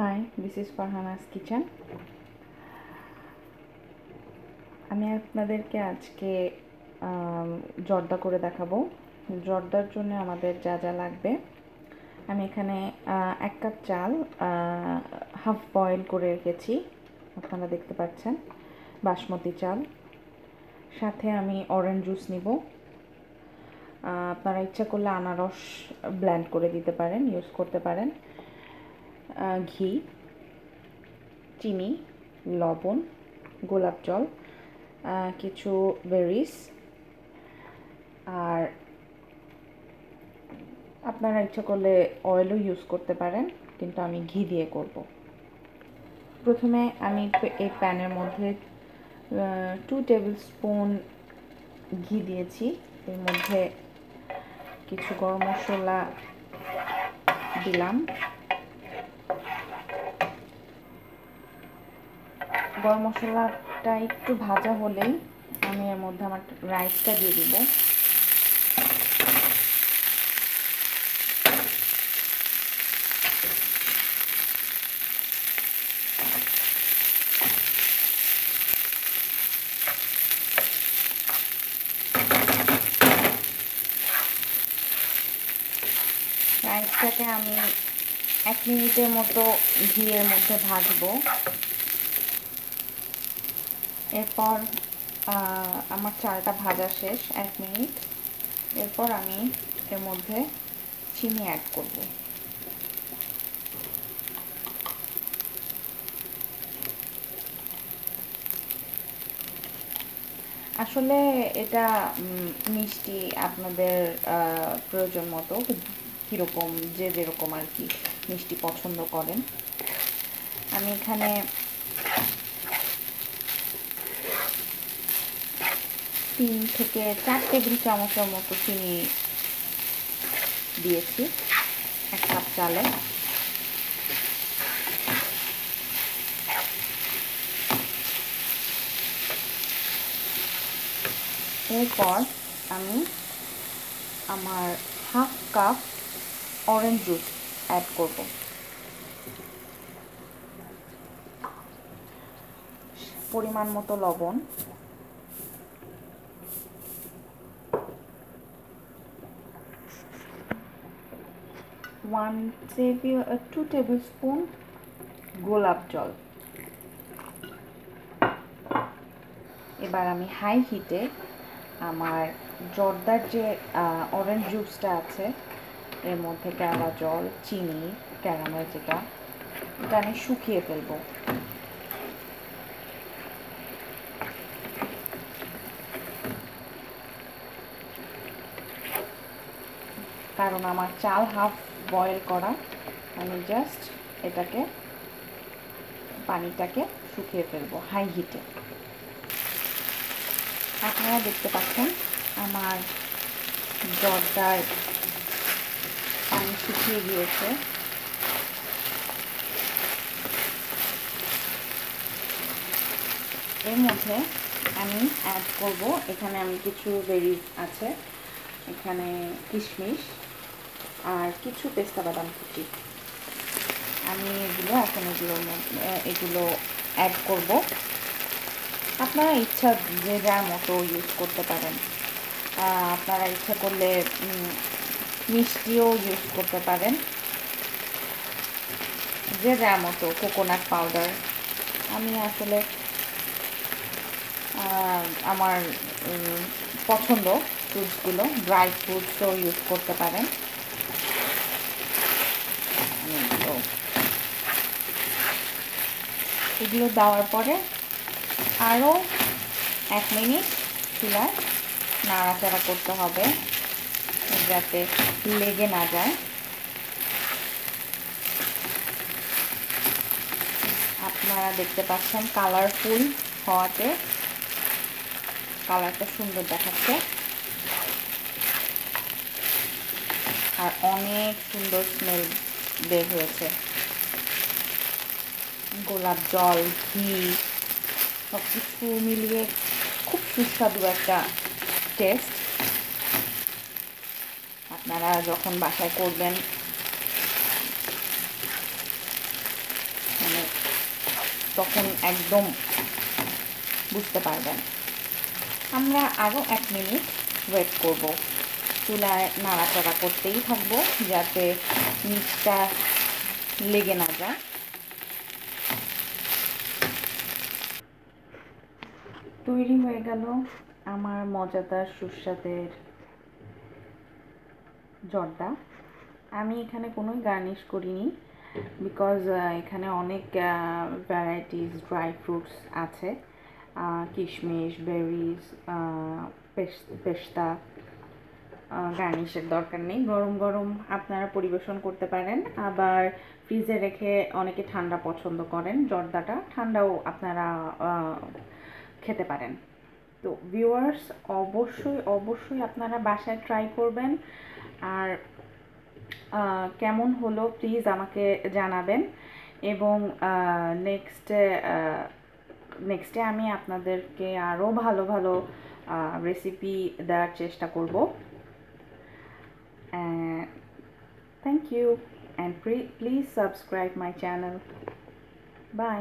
Hi this is Farhana's kitchen আমি আপনাদেরকে আজকে জর্দা করে দেখাবো। জর্দার জন্য আমাদের যা যা লাগবে। আমি এখানে এক কাপ চাল হাফ বয়েল করে রেখেছি। আপনারা দেখতে পাচ্ছেন, বাসমতি চাল। সাথে আমি অরেঞ্জ জুস নিব। আপনারা ইচ্ছা করলে আনারস ব্ল্যান্ড করে দিতে পারেন ইউজ করতে পারেন। ঘি, চিনি, লবণ, গোলাপ জল কিছু বেরিস, আর আপনারা ইচ্ছা করলে অয়েলও ইউজ করতে পারেন, কিন্তু আমি ঘি দিয়ে করব। প্রথমে আমি এই প্যানের মধ্যে টু টেবিল স্পুন ঘি দিয়েছি। এর মধ্যে কিছু গরম মশলা দিলাম। গরম মশলাটা একটু ভাজা হলেই আমি এর মধ্যে আমার রাইসটা দিয়ে দিব। রাইসটাকে আমি এক মিনিটের মতো ঘিয়ের মধ্যে ভাজবো। এরপর আমার চালটা ভাজা শেষ, এক মিনিট। এরপর আমি এর মধ্যে চিনি অ্যাড করব। আসলে এটা মিষ্টি আপনাদের প্রয়োজন মতো কীরকম, যে যেরকম আর কি মিষ্টি পছন্দ করেন। আমি এখানে তিন থেকে চার টেবিল চামচের মতো চিনি দিয়েছি, এক কাপ চালে। এরপর আমি আমার half cup orange juice add করব। পরিমাণ মতো লবণ। One table two tablespoon গোলাপ জল এবার আমি হাই হিটে আমার জর্দার যে অরেঞ্জ জুসটা আছে, এর মধ্যে কেওড়া জল, চিনি ক্যারামেল যেটা, এটা আমি শুকিয়ে ফেলব। কারণ আমার চাল হাফ বয়েল করা। আমি জাস্ট এটাকে, পানিটাকে শুকিয়ে ফেলব হাই হিটে আপনারা দেখতে পাচ্ছেন আমার জর্দার পানি শুকিয়ে গিয়েছে। এর মধ্যে আমি অ্যাড করব। এখানে আমি কিছু বেরিজ আছে। এখানে কিশমিশ। আর কিছু পেস্তা বাদাম কুচি। আমি এগুলো এখন এগুলো এগুলো অ্যাড করব। আপনারা ইচ্ছা যে যার মতো ইউজ করতে পারেন। আপনারা ইচ্ছা করলে মিষ্টিও ইউজ করতে পারেন। যে যার মতো কোকোনাট পাউডার আমি আসলে আমার পছন্দ ফ্রুটসগুলো ড্রাই ফ্রুটসও ইউজ করতে পারেন আমি এগুলো এগুলো দেওয়ার পরে আরও এক মিনিট চুলায় নাড়াচাড়া করতে হবে যাতে লেগে না যায়। আপনারা দেখতে পাচ্ছেন কালারফুল হওয়াতে কালারটা সুন্দর দেখাচ্ছে। আর অনেক সুন্দর স্মেল বের হয়েছে। গোলাপ জল, ঘি সব কিছু মিলিয়ে খুব সুস্বাদু একটা টেস্ট আপনারা যখন বাসায় করবেন মানে তখন একদম বুঝতে পারবেন। আমরা আরও এক মিনিট ওয়েট করব। চুলায় নাড়াচাড়া করতেই থাকব যাতে নিচটা লেগে না যায়। তৈরি হয়ে গেল আমার মজাদার সুস্বাদের জর্দা। আমি এখানে কোনো গার্নিশ করিনি বিকজ এখানে অনেক ভ্যারাইটিস ড্রাই ফ্রুটস আছে। কিশমিশ বেরিজ পেস্তা গার্নিশের দরকার নেই। গরম গরম আপনারা পরিবেশন করতে পারেন। আবার ফ্রিজে রেখে অনেকে ঠান্ডা পছন্দ করেন জর্দাটা। ঠান্ডাও আপনারা খেতে পারেন। তো ভিউয়ার্স অবশ্যই অবশ্যই আপনারা বাসায় ট্রাই করবেন। আর কেমন হলো প্লিজ আমাকে জানাবেন। এবং নেক্সটে নেক্সটে আমি আপনাদেরকে আরও ভালো ভালো রেসিপি দেওয়ার চেষ্টা করব। Thank you and please subscribe my channel bye